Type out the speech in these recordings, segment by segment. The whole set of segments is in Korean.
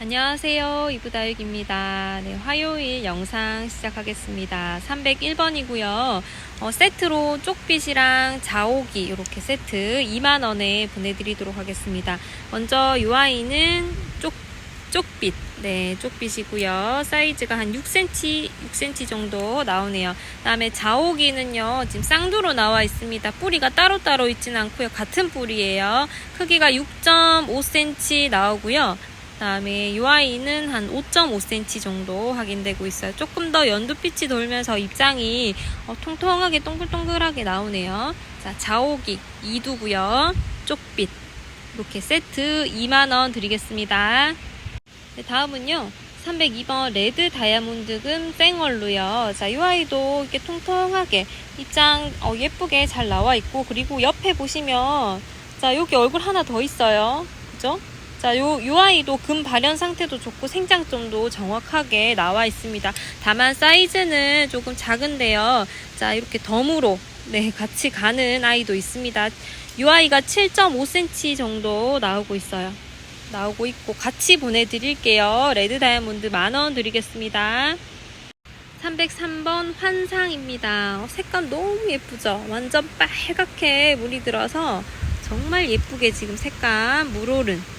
안녕하세요. 이브다육입니다. 네, 화요일 영상 시작하겠습니다. 301번이고요. 어, 세트로 쪽빛이랑 자오기 이렇게 세트 2만원에 보내드리도록 하겠습니다. 먼저 이 아이는 쪽, 쪽빛. 네, 쪽빛이고요. 사이즈가 한 6cm, 6cm 정도 나오네요. 다음에 자오기는요, 지금 쌍두로 나와 있습니다. 뿌리가 따로따로 있지는 않고요. 같은 뿌리예요. 크기가 6.5cm 나오고요. 그다음에 이 아이는 한 5.5cm 정도 확인되고 있어요. 조금 더 연두빛이 돌면서 입장이 어, 통통하게 동글동글하게 나오네요. 자, 자오기 2두고요. 쪽빛 이렇게 세트 2만 원 드리겠습니다. 네, 다음은요. 302번 레드 다이아몬드금 쌩얼로요. 자, 이 아이도 이렇게 통통하게 입장 어, 예쁘게 잘 나와 있고 그리고 옆에 보시면 자, 여기 얼굴 하나 더 있어요. 그죠? 자, 요, 요 아이도 금 발현 상태도 좋고 생장점도 정확하게 나와 있습니다. 다만 사이즈는 조금 작은데요. 자, 이렇게 덤으로, 네, 같이 가는 아이도 있습니다. 요 아이가 7.5cm 정도 나오고 있어요. 나오고 있고, 같이 보내드릴게요. 레드 다이아몬드 만원 드리겠습니다. 303번 환상입니다. 어, 색감 너무 예쁘죠? 완전 빨갛게 물이 들어서 정말 예쁘게 지금 색감 물오른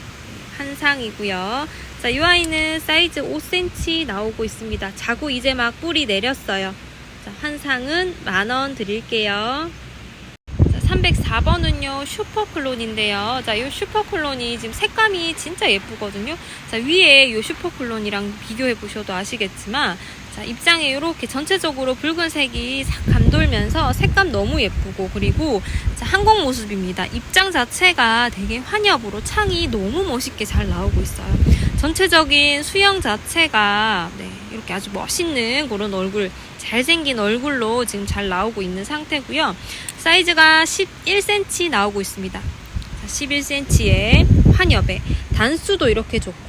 한 상이고요. 자, 이 아이는 사이즈 5cm 나오고 있습니다. 자고 이제 막 뿌리 내렸어요. 자, 한 상은 만 원 드릴게요. 자, 304번은요, 슈퍼클론인데요. 자, 이 슈퍼클론이 지금 색감이 진짜 예쁘거든요. 자, 위에 이 슈퍼클론이랑 비교해 보셔도 아시겠지만, 자, 입장에 이렇게 전체적으로 붉은색이 싹 감돌면서 색감 너무 예쁘고, 그리고 자, 항공 모습입니다. 입장 자체가 되게 환엽으로 창이 너무 멋있게 잘 나오고 있어요. 전체적인 수영 자체가 네, 이렇게 아주 멋있는 그런 얼굴, 잘생긴 얼굴로 지금 잘 나오고 있는 상태고요. 사이즈가 11cm 나오고 있습니다. 11cm의 환엽에 단수도 이렇게 좋고 자,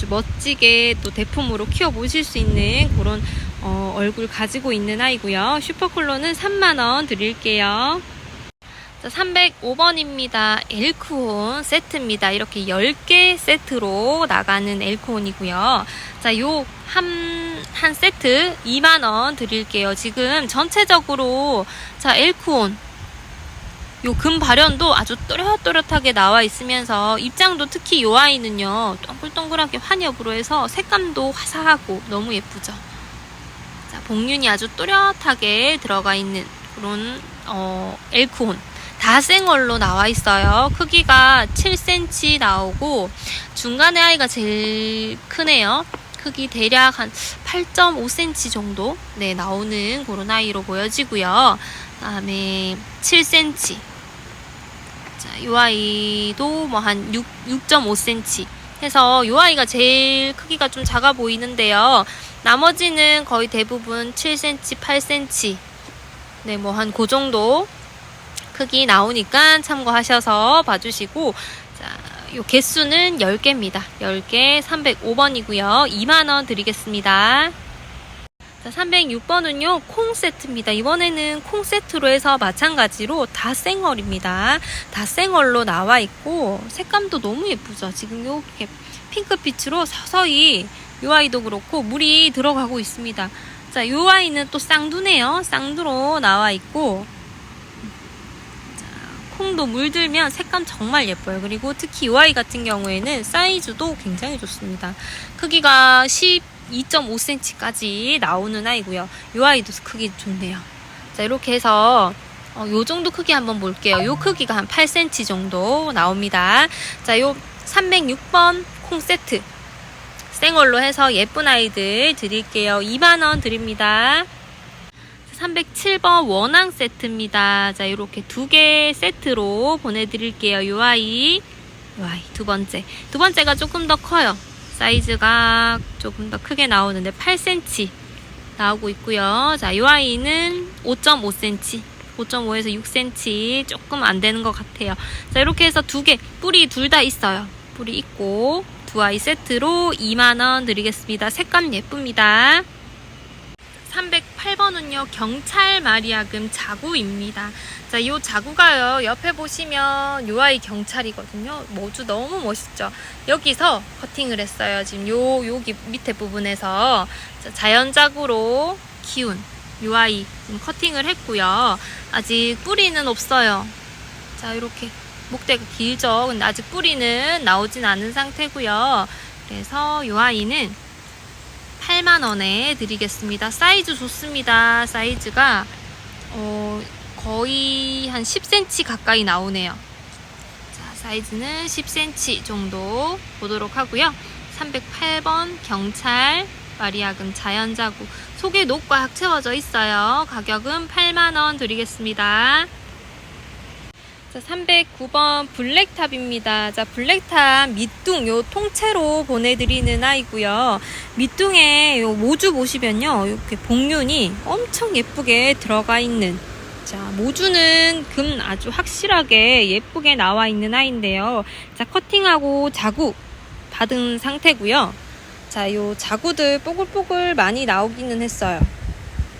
아주 멋지게 또 대품으로 키워보실 수 있는 그런 어, 얼굴 가지고 있는 아이고요. 슈퍼콜로는 3만원 드릴게요. 자, 305번입니다. 엘크온 세트입니다. 이렇게 10개 세트로 나가는 엘크온이고요. 자, 요 한, 한 세트 2만원 드릴게요. 지금 전체적으로, 자, 엘크온. 요 금 발현도 아주 또렷또렷하게 나와 있으면서 입장도 특히 요 아이는요, 동글동글하게 환엽으로 해서 색감도 화사하고 너무 예쁘죠. 자, 복륜이 아주 또렷하게 들어가 있는 그런 어, 엘크혼 다 생얼로 나와 있어요. 크기가 7cm 나오고 중간에 아이가 제일 크네요. 크기 대략 한 8.5cm 정도 네 나오는 그런 아이로 보여지고요. 그다음에 7cm. 자, 이 아이도 뭐 한 6.5cm 해서 이 아이가 제일 크기가 좀 작아 보이는데요. 나머지는 거의 대부분 7cm, 8cm. 네, 뭐 한 그 정도 크기 나오니까 참고하셔서 봐주시고, 자, 요 개수는 10개입니다. 10개 305번이고요. 2만원 드리겠습니다. 자, 306번은요, 콩 세트입니다. 이번에는 콩 세트로 해서 마찬가지로 다 생얼입니다. 다 생얼로 나와 있고, 색감도 너무 예쁘죠? 지금 이렇게 핑크빛으로 서서히 이 아이도 그렇고 물이 들어가고 있습니다. 자, 이 아이는 또 쌍두네요. 쌍두로 나와 있고, 자, 콩도 물들면 색감 정말 예뻐요. 그리고 특히 이 아이 같은 경우에는 사이즈도 굉장히 좋습니다. 크기가 12.5cm까지 나오는 아이고요. 이 아이도 크기 좋네요. 자, 이렇게 해서 어, 요 정도 크기 한번 볼게요. 요 크기가 한 8cm 정도 나옵니다. 자, 요 306번 콩 세트. 생얼로 해서 예쁜 아이들 드릴게요. 2만원 드립니다. 307번 원앙 세트입니다. 자, 이렇게 두 개 세트로 보내드릴게요. 요 아이. 요 아이 두 번째. 두 번째가 조금 더 커요. 사이즈가 조금 더 크게 나오는데 8cm 나오고 있고요. 자, 요 아이는 5.5cm. 5.5에서 6cm 조금 안 되는 것 같아요. 자, 이렇게 해서 두 개, 뿌리 둘 다 있어요. 뿌리 있고, 두 아이 세트로 2만원 드리겠습니다. 색감 예쁩니다. 308번은요, 경찰 마리아금 자구입니다. 자, 이 자구가요, 옆에 보시면 요 아이 경찰이거든요. 모주 너무 멋있죠? 여기서 커팅을 했어요. 지금 요, 여기 밑에 부분에서 자, 자연자구로 키운 요 아이 지금 커팅을 했고요. 아직 뿌리는 없어요. 자, 이렇게 목대가 길죠? 근데 아직 뿌리는 나오진 않은 상태고요. 그래서 요 아이는 8만원에 드리겠습니다. 사이즈 좋습니다. 사이즈가, 어, 거의 한 10cm 가까이 나오네요. 자, 사이즈는 10cm 정도 보도록 하고요. 308번 경찰 마리아금 자연자구 속에 녹과 약 채워져 있어요. 가격은 8만원 드리겠습니다. 자, 309번 블랙탑입니다. 자, 블랙탑 밑둥 요 통째로 보내드리는 아이고요. 밑둥에 요 모주 보시면요. 이렇게 복륜이 엄청 예쁘게 들어가 있는 자, 모주는 금 아주 확실하게 예쁘게 나와 있는 아이인데요. 자, 커팅하고 자구 받은 상태고요. 자, 요 자구들 뽀글뽀글 많이 나오기는 했어요.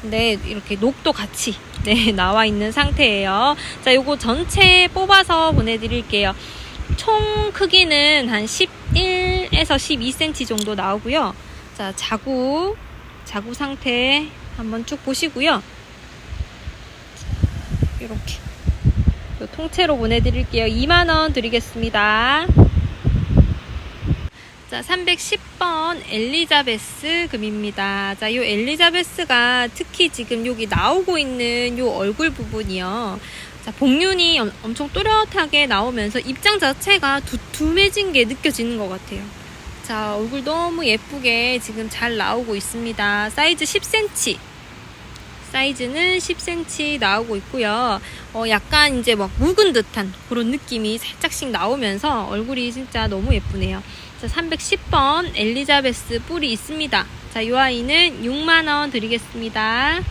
근데 이렇게 녹도 같이 네, 나와 있는 상태예요. 자, 요거 전체 뽑아서 보내드릴게요. 총 크기는 한 11에서 12cm 정도 나오고요. 자, 자구, 자구 상태 한번 쭉 보시고요. 자, 이렇게 요 통째로 보내드릴게요. 2만원 드리겠습니다. 자, 310번 엘리자베스 금입니다. 자, 요 엘리자베스가 특히 지금 여기 나오고 있는 요 얼굴 부분이요. 자, 복륜이 엄- 엄청 또렷하게 나오면서 입장 자체가 두툼해진 게 느껴지는 것 같아요. 자, 얼굴 너무 예쁘게 지금 잘 나오고 있습니다. 사이즈 10cm. 사이즈는 10cm 나오고 있고요. 어, 약간 이제 막 묵은 듯한 그런 느낌이 살짝씩 나오면서 얼굴이 진짜 너무 예쁘네요. 자, 310번 엘리자베스 뿔이 있습니다. 자, 이 아이는 6만원 드리겠습니다.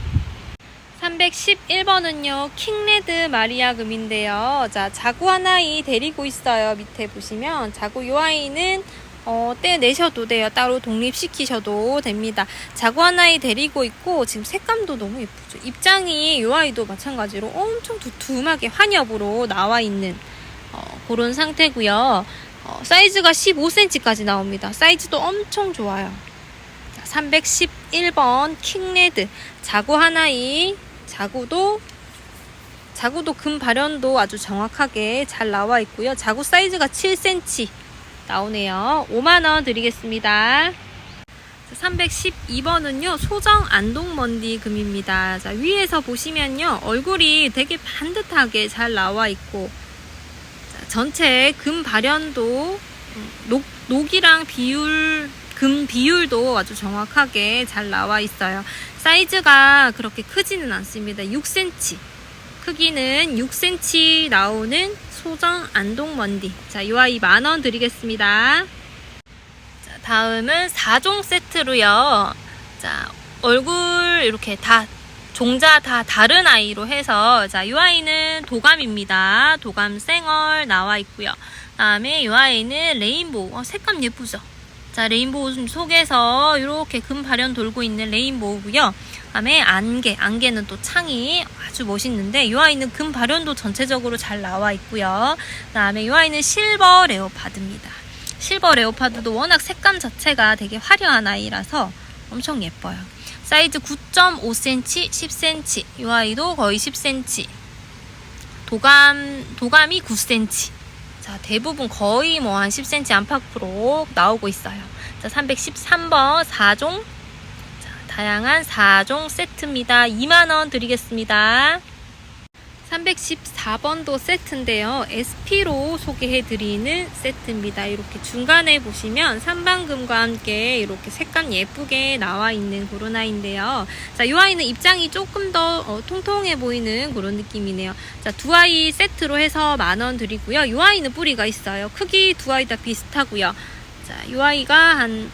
311번은요, 킹레드 마리아 금인데요. 자, 자구 하나이 데리고 있어요. 밑에 보시면. 자구 이 아이는 어, 떼내셔도 돼요. 따로 독립시키셔도 됩니다. 자구 하나이 데리고 있고, 지금 색감도 너무 예쁘죠. 입장이 이 아이도 마찬가지로 엄청 두툼하게 환엽으로 나와 있는 어, 그런 상태고요. 어, 사이즈가 15cm까지 나옵니다. 사이즈도 엄청 좋아요. 311번 킹레드 자구 하나이 자구도 자구도 금 발현도 아주 정확하게 잘 나와 있고요. 자구 사이즈가 7cm 나오네요. 5만원 드리겠습니다. 312번은요, 소정 안동먼디 금입니다. 자, 위에서 보시면요, 얼굴이 되게 반듯하게 잘 나와 있고, 자, 전체 금 발현도, 음, 녹, 녹이랑 비율, 금 비율도 아주 정확하게 잘 나와 있어요. 사이즈가 그렇게 크지는 않습니다. 6cm. 크기는 6cm 나오는 소정 안동먼디. 자, 이 아이 만원 드리겠습니다. 자, 다음은 4종 세트로요. 자, 얼굴 이렇게 다 종자 다 다른 아이로 해서 자, 이 아이는 도감입니다. 도감 생얼 나와 있고요. 다음에 이 아이는 레인보우. 어, 색감 예쁘죠? 자, 레인보우 속에서 이렇게 금 발현 돌고 있는 레인보우고요. 다음에 안개, 안개는 또 창이 아주 멋있는데 이 아이는 금 발현도 전체적으로 잘 나와 있고요. 다음에 이 아이는 실버 레오파드입니다. 실버 레오파드도 워낙 색감 자체가 되게 화려한 아이라서 엄청 예뻐요. 사이즈 9.5cm, 10cm. 이 아이도 거의 10cm. 도감, 도감이 9cm. 자, 대부분 거의 뭐 한 10cm 안팎으로 나오고 있어요. 자, 313번 4종. 자, 다양한 4종 세트입니다. 2만원 드리겠습니다. 314번도 세트인데요. SP로 소개해드리는 세트입니다. 이렇게 중간에 보시면 삼방금과 함께 이렇게 색감 예쁘게 나와 있는 아이인데요. 자, 이 아이는 입장이 조금 더 어, 통통해 보이는 그런 느낌이네요. 자, 두 아이 세트로 해서 만 원 드리고요. 이 아이는 뿌리가 있어요. 크기 두 아이 다 비슷하고요. 자, 이 아이가 한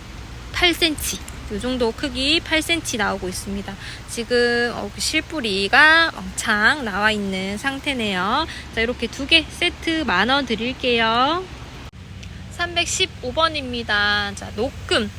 8cm. 이 정도 크기 8cm 나오고 있습니다. 지금 어, 그 실뿌리가 왕창 나와 있는 상태네요. 자, 이렇게 두 개 세트 만 원 드릴게요. 315번입니다. 자, 녹금.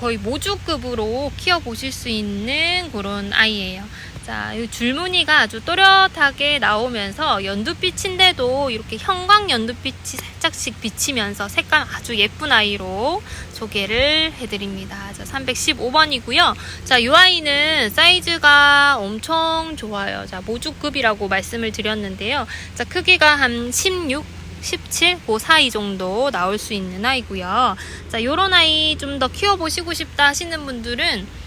거의 모주급으로 키워보실 수 있는 그런 아이예요. 자, 이 줄무늬가 아주 또렷하게 나오면서 연두빛인데도 이렇게 형광 연두빛이 살짝씩 비치면서 색감 아주 예쁜 아이로 소개를 해드립니다. 자, 315번이고요. 자, 이 아이는 사이즈가 엄청 좋아요. 자, 모주급이라고 말씀을 드렸는데요. 자, 크기가 한 16, 17, 그 사이 정도 나올 수 있는 아이고요. 자, 요런 아이 좀 더 키워보시고 싶다 하시는 분들은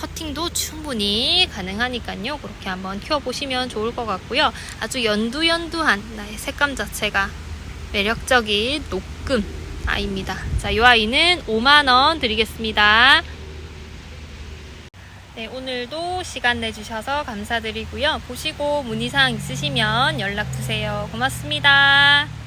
커팅도 충분히 가능하니까요. 그렇게 한번 키워보시면 좋을 것 같고요. 아주 연두연두한 나의 색감 자체가 매력적인 녹금 아이입니다. 자, 이 아이는 5만원 드리겠습니다. 네, 오늘도 시간 내주셔서 감사드리고요. 보시고 문의사항 있으시면 연락주세요. 고맙습니다.